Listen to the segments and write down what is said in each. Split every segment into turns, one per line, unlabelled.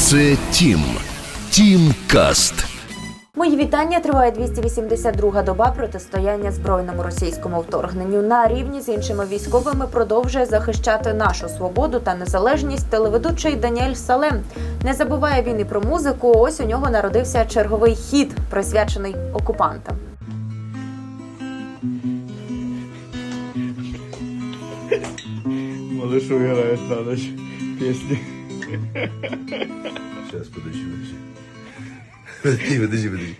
Це Тім. Тім Каст.
Мої вітання триває 282-га доба протистояння збройному російському вторгненню. На рівні з іншими військовими продовжує захищати нашу свободу та незалежність телеведучий Даніель Салем. Не забуває він і про музику. Ось у нього народився черговий хіт, присвячений окупантам.
Малышу играет на ночь песни.
Сейчас, подожди, подожди. Подожди, подожди, подожди.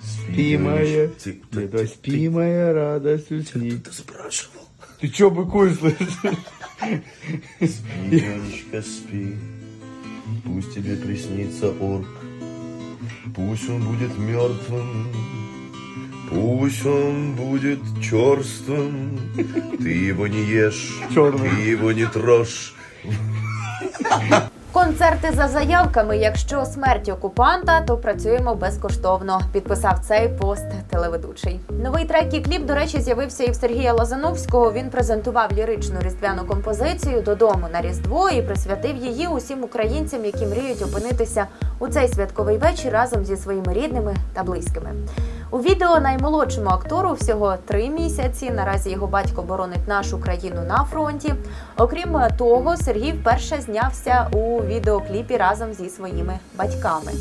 Спи, моя,
ты,
спи, моя радость усни.
ты спрашивал.
Ты чё быкуешь, слышишь?
Спи, Манечка, спи. Пусть тебе приснится орк. Пусть он будет мертвым. Пусть он будет черствым. Ты его не ешь.
Чёрным.
Ты его не трожь.
Концерти за заявками. Якщо смерть окупанта, то працюємо безкоштовно. Підписав цей пост телеведучий. Новий трек і кліп, до речі, з'явився і в Сергія Лазановського. Він презентував ліричну різдвяну композицію додому на Різдво і присвятив її усім українцям, які мріють опинитися у цей святковий вечір разом зі своїми рідними та близькими. У відео наймолодшому актору всього три місяці. Наразі його батько боронить нашу країну на фронті. Окрім того, Сергій вперше знявся у відеокліпі разом зі своїми батьками.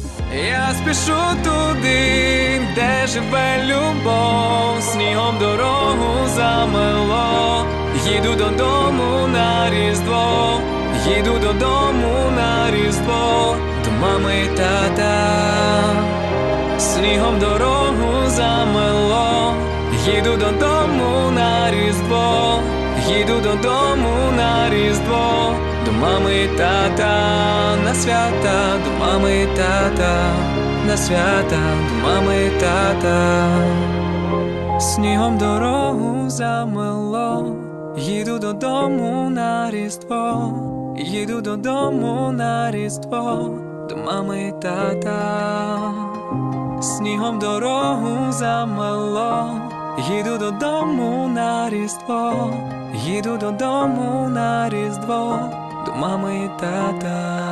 Я спішу туди, де живе любов, снігом дорогу замело. Їду додому на різдво, їду додому на різдво, до мами тата, снігом дорогу їду додому на різдво, до мами тата, на свята, до мами тата, на свята, до мами тата, снігом дорогу замело, їду додому на різдво, їду додому на різдво, до мами тата. Снігом дорогу замело, їду додому на різдво, їду додому на різдво, до мами і тата.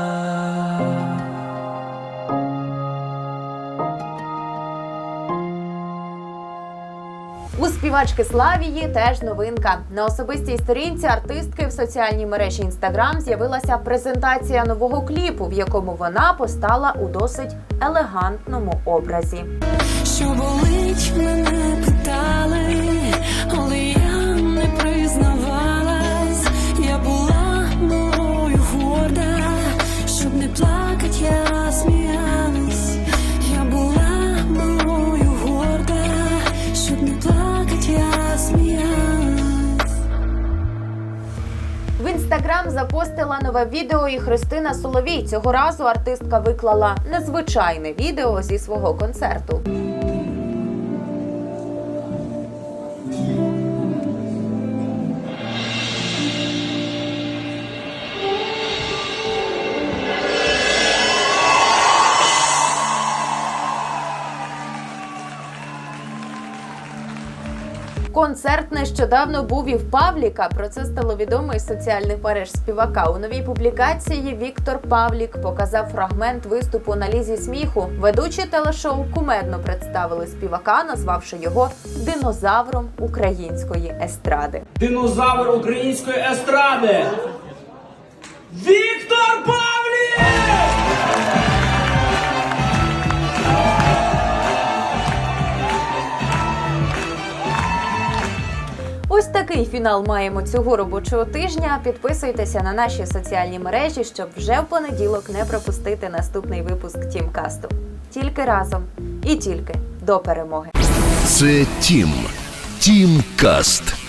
У співачки Славії теж новинка. На особистій сторінці артистки в соціальній мережі Інстаграм з'явилася презентація нового кліпу, в якому вона постала у досить елегантному образі.
Що болить, мене питали, але я не признавалась, я була малою горда, щоб не плакать, я сміялась, я була малою горда, щоб не плакать, я.
В інстаграм запостила нове відео і Христина Соловій. Цього разу артистка виклала незвичайне відео зі свого концерту. Thank you. Концерт нещодавно був і в Павліка. Про це стало відомо із соціальних мереж співака. У новій публікації Віктор Павлік показав фрагмент виступу на лізі сміху. Ведучі телешоу кумедно представили співака, назвавши його динозавром української естради.
динозавр української естради. Віктор
Ось такий фінал маємо цього робочого тижня. Підписуйтеся на наші соціальні мережі, щоб вже в понеділок не пропустити наступний випуск Тімкасту. Тільки разом і тільки до перемоги.
Це Тім. Тім Каст.